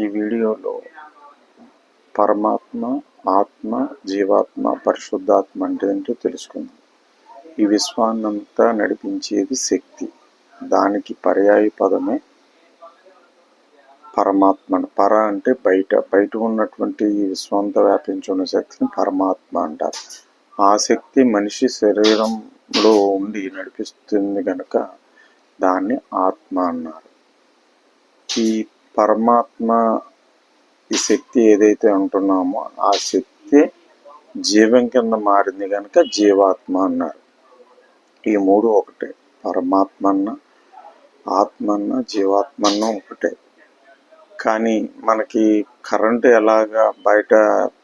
ఈ వీడియోలో పరమాత్మ ఆత్మ జీవాత్మ పరిశుద్ధాత్మ అంటే ఏంటో తెలుసుకుందాం. ఈ విశ్వాన్నంతా నడిపించేది శక్తి. దానికి పర్యాయ పదమే పరమాత్మ. పర అంటే బయట. బయట ఉన్నటువంటి ఈ విశ్వంతో వ్యాపించున్న శక్తిని పరమాత్మ అంటారు. ఆ శక్తి మనిషి శరీరంలో ఉండి నడిపిస్తుంది కనుక దాన్ని ఆత్మ అన్నారు. ఈ పరమాత్మ ఈ శక్తి ఏదైతే ఉంటున్నామో ఆ శక్తి జీవం కింద మారింది కనుక జీవాత్మ అన్నారు. ఈ మూడు ఒకటే పరమాత్మన్న ఆత్మన్న ఆత్మ అన్న ఒకటే. కానీ మనకి కరెంట్ ఎలాగా బయట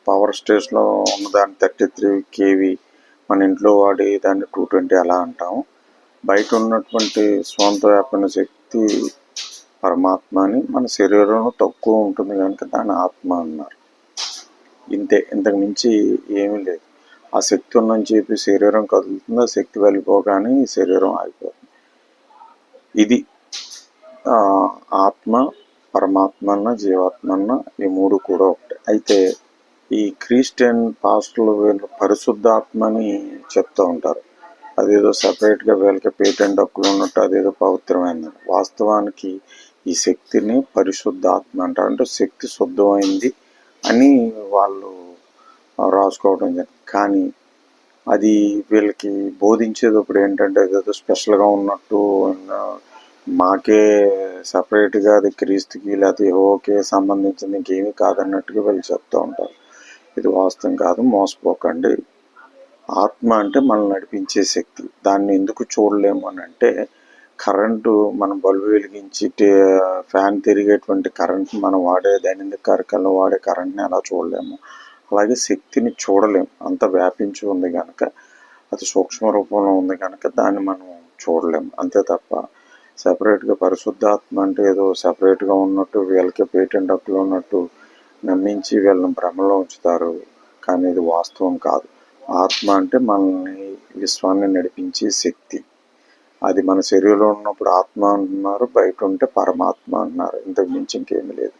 పవర్ స్టేషన్లో ఉన్నదాన్ని థర్టీ త్రీ కేవీ మన ఇంట్లో వాడి దాన్ని టూ ట్వంటీ అలా అంటాము బయట ఉన్నటువంటి స్వంత వ్యాపన శక్తి పరమాత్మ అని మన శరీరంలో తక్కువ ఉంటుంది కనుక దాని ఆత్మ అన్నారు. ఇంతే ఇంతకు మించి ఏమీ లేదు. ఆ శక్తి ఉందని చెప్పి శరీరం కదులుతుంది ఆ శక్తి వెళ్ళిపోగానే ఈ శరీరం ఆగిపోతుంది. ఇది ఆత్మ పరమాత్మ అన్న జీవాత్మ అన్న ఈ మూడు కూడా ఒకటి. అయితే ఈ క్రిస్టియన్ పాస్టర్లు వీళ్ళు పరిశుద్ధాత్మని చెప్తూ ఉంటారు. అదేదో సపరేట్గా వీళ్ళకి పేటెంట్ హక్కులు ఉన్నట్టు అదేదో పవిత్రమైంది వాస్తవానికి ఈ శక్తిని పరిశుద్ధాత్మ అంటారు. అంటే శక్తి శుద్ధమైంది అని వాళ్ళు రాసుకోవడం జరిగింది. కానీ అది వీళ్ళకి బోధించేటప్పుడు ఏంటంటే ఏదో స్పెషల్గా ఉన్నట్టు మాకే సపరేట్గా అది క్రీస్తుకి లేకపోతే ఓకే సంబంధించింది ఇంకేమీ కాదన్నట్టుగా వీళ్ళు చెప్తూ ఉంటారు. ఇది వాస్తవం కాదు మోసపోకండి. ఆత్మ అంటే మనల్ని నడిపించే శక్తి. దాన్ని ఎందుకు చూడలేము అని అంటే కరెంటు మనం బల్బు వెలిగించి ఫ్యాన్ తిరిగేటువంటి కరెంట్ మనం వాడే దైనందిక కార్యక్రమంలో వాడే కరెంట్ని అలా చూడలేము. అలాగే శక్తిని చూడలేము. అంత వ్యాపించి ఉంది కనుక అది సూక్ష్మ రూపంలో ఉంది కనుక దాన్ని మనం చూడలేము. అంతే తప్ప సపరేట్గా పరిశుద్ధాత్మ అంటే ఏదో సపరేట్గా ఉన్నట్టు వీళ్ళకి పేటెంట్ హక్కులు ఉన్నట్టు నమ్మించి వీళ్ళని భ్రమలో ఉంచుతారు. కానీ ఇది వాస్తవం కాదు. ఆత్మ అంటే మనల్ని విశ్వాన్ని నడిపించే శక్తి. అది మన శరీరంలో ఉన్నప్పుడు ఆత్మ అంటున్నారు బయట ఉంటే పరమాత్మ అన్నారు ఇంతకు మించి ఇంకేమీ లేదు.